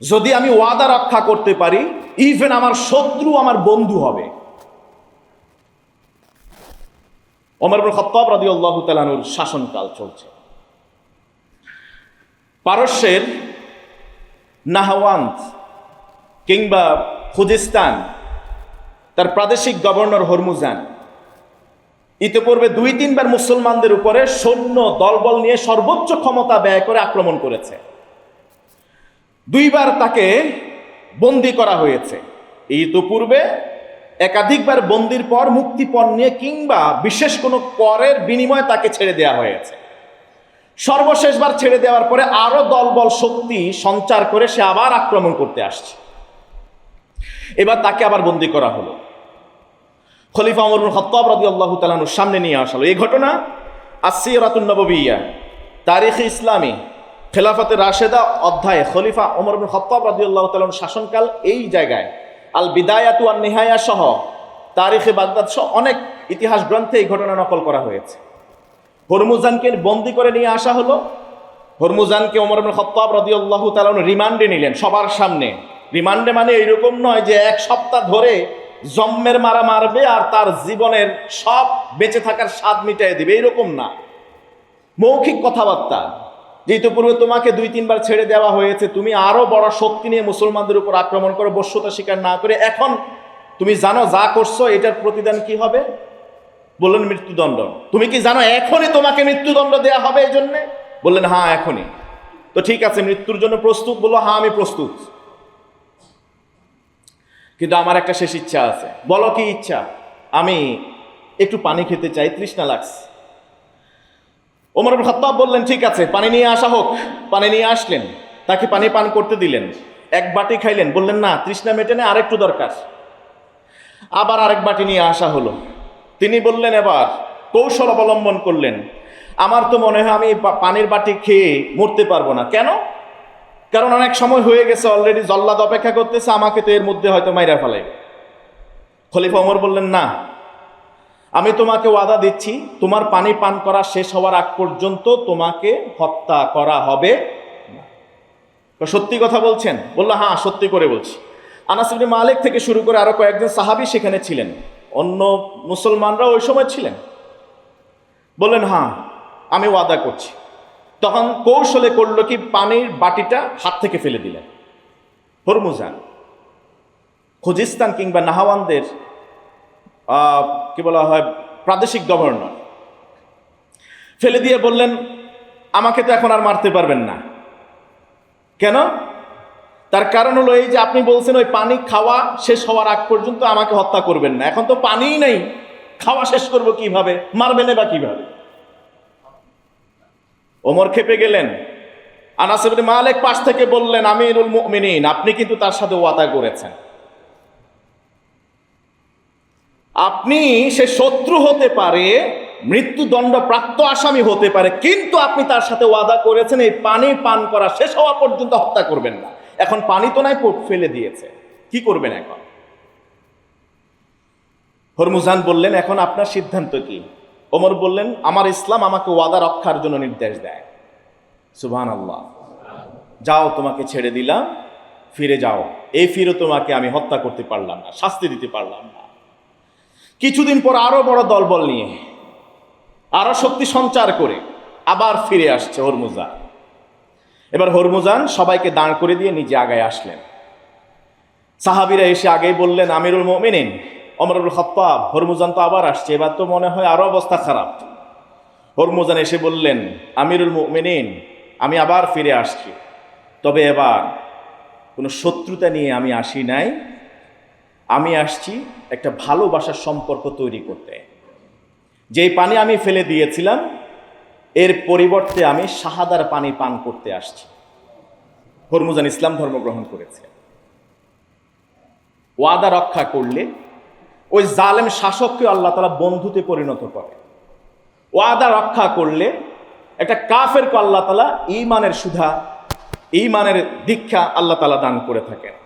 যদি আমি ওয়াদা রক্ষা করতে পারি ইভেন আমার শত্রু আমার বন্ধু হবে। ইবনে খত্তাব রাদিয়াল্লাহু তাআলার শাসনকাল চলছে। পারস্যের নাহাওয়ান্ত কিংবা খুজিস্তান, তার প্রাদেশিক গভর্নর হরমুজান, ইতিপূর্বে দুই তিনবার মুসলমানদের উপরে সৈন্য দলবল নিয়ে সর্বোচ্চ ক্ষমতা ব্যয় করে আক্রমণ করেছে। দুইবার তাকে বন্দি করা হয়েছে। ইতিপূর্বে একাধিকবার বন্দির পর মুক্তিপণ নিয়ে কিংবা বিশেষ কোনো করের বিনিময়ে তাকে ছেড়ে দেওয়া হয়েছে। সর্বশেষবার ছেড়ে দেওয়ার পরে আরও দলবল শক্তি সঞ্চার করে সে আবার আক্রমণ করতে আসছে। এবার তাকে আবার বন্দি করা হলো। খলিফা অমর খত্তাব রাদি আল্লাহ তালানুর সামনে নিয়ে আসলো এই ঘটনা আসিরাতুন নববিয়া তারিখ ইসলামী খেলাফতে রাশেদা অধ্যায়ে খলিফা ওমর বিন খত্তাব আল্লাহ শাসনকাল এই জায়গায়, আল বিদায়াতু আর নেহায়া সহ তারিখে বাগদাদ সহ অনেক ইতিহাস গ্রন্থে এই ঘটনা নকল করা হয়েছে। হরমুজানকে বন্দি করে নিয়ে আসা হলো। হরমুজানকে ওমর বিন খত্তাব রাদি আল্লাহ তালানু রিমান্ডে নিলেন সবার সামনে। রিমান্ডে মানে এইরকম নয় যে এক সপ্তাহ ধরে জম্মের মারা মারবে আর তার জীবনের সব বেঁচে থাকার স্বাদ মিটাই দিবে, এইরকম না। মৌখিক কথাবার্তা। যেহেতু পূর্বে তোমাকে দুই, তিনবার ছেড়ে দেওয়া হয়েছে, তুমি আরও বড় শক্তি নিয়ে মুসলমানদের উপর আক্রমণ করে বস্যতা স্বীকার না করে। এখন তুমি জানো যা করছ, এটার প্রতিদান কি হবে? বললেন মৃত্যুদণ্ড। তুমি কি জানো এখনই তোমাকে মৃত্যুদণ্ড দেওয়া হবে এই জন্যে? বললেন হ্যাঁ এখনই। তো ঠিক আছে, মৃত্যুর জন্য প্রস্তুত? বলল হ্যাঁ আমি প্রস্তুত। কিন্তু আমার একটা শেষ ইচ্ছা আছে। বলো কি ইচ্ছা? আমি একটু পানি খেতে চাই, তৃষ্ণা লাগছে ওমর খাত্তাব বললেন, ঠিক আছে, পানি নিয়ে আসা হোক। পানি নিয়ে আসলেন। তাকে পানি পান করতে দিলেন। এক বাটি খাইলেন। বললেন, না, তৃষ্ণা মেটেনে আরেকটু দরকার। আবার আরেক বাটি নিয়ে আসা হলো। তিনি বললেন, এবার কৌশল অবলম্বন করলেন। আমার তো মনে হয় আমি পানির বাটি খেয়ে মরতে পারব না। কেন? কারণ অনেক সময় হয়ে গেছে অলরেডি জল্লাদ অপেক্ষা করতেছে, আমাকে তো এর মধ্যে হয়তো মাইরা ফেলাইবে। খলিফা ওমর বললেন, না আমি তোমাকে ওয়াদা দিচ্ছি, তোমার পানি পান করা শেষ হওয়ার আগ পর্যন্ত তোমাকে হত্যা করা হবে সত্যি কথা বলছেন? বলল হ্যাঁ সত্যি করে বলছি। আনাস ইবনে মালিক থেকে শুরু করে আরও কয়েকজন সাহাবি সেখানে ছিলেন। অন্য মুসলমানরা ওই সময় ছিলেন। বললেন হ্যাঁ আমি ওয়াদা করছি। তখন কৌশলে করল কি? পানির বাটিটা হাত থেকে ফেলে দিলেন। হরমুজান, খুজিস্তান কিংবা নাহাওয়ানদের কি বলা হয়, প্রাদেশিক গভর্নর ফেলে দিয়ে বললেন, আমাকে তো এখন আর মারতে পারবেন না। কেন? তার কারণ হলো এই যে আপনি বলছেন, ওই পানি খাওয়া শেষ হওয়ার আগ পর্যন্ত আমাকে হত্যা করবেন না। এখন তো পানিই নেই। খাওয়া শেষ করব কীভাবে? মারবেন বা কীভাবে? ওমর খেপে গেলেন। আনাস ইবনে মালিক পাশ থেকে বললেন, আমিরুল মুমিনিন, আপনি কিন্তু তার সাথে ওয়াদা করেছেন। আপনি সে শত্রু হতে পারে মৃত্যুদণ্ড প্রাপ্ত আসামি হতে পারে, কিন্তু আপনি তার সাথে ওয়াদা করেছেন, এই পানি পান করা শেষ হওয়া পর্যন্ত হত্যা করবেন না। এখন পানি তো নাই ফেলে দিয়েছে। কি করবেন এখন? হরমুজান বললেন, এখন আপনার সিদ্ধান্ত কি? ওমর বললেন, আমার ইসলাম আমাকে ওয়াদা রক্ষার জন্য নির্দেশ দেয়। সুবহান আল্লাহ যাও, তোমাকে ছেড়ে দিলাম, ফিরে যাও। এই ফিরে তোমাকে আমি হত্যা করতে পারলাম না, শাস্তি দিতে পারলাম না। কিছুদিন পর আরও বড় দলবল নিয়ে, আরও শক্তি সঞ্চার করে আবার ফিরে আসছে হরমুজান। এবার হরমুজান সবাইকে দাঁড় করে দিয়ে নিজে আগায় আসলেন। সাহাবিরা এসে আগেই বললেন, আমিরুল মমিনিন অমরুল খত্তাব, হরমুজান তো আবার আসছে, এবার তো মনে হয় আরও অবস্থা খারাপ। হরমুজান এসে বললেন, আমিরুল মুমিনিন, আমি আবার ফিরে আসছি। তবে এবার কোনো শত্রুতা নিয়ে আমি আসি নাই আমি আসছি একটা ভালোবাসার সম্পর্ক তৈরি করতে। যেই পানি আমি ফেলে দিয়েছিলাম, এর পরিবর্তে আমি শাহাদার পানি পান করতে আসছি। হরমুজান ইসলাম ধর্ম গ্রহণ করেছে। ওয়াদা রক্ষা করলে ওই জালেম শাসককে আল্লাহ তালা বন্ধুতে পরিণত করে। ওয়াদা রক্ষা করলে একটা কাফেরকে আল্লাহ তালা ইমানের সুধা, ইমানের দীক্ষা আল্লাহ তালা দান করে থাকেন।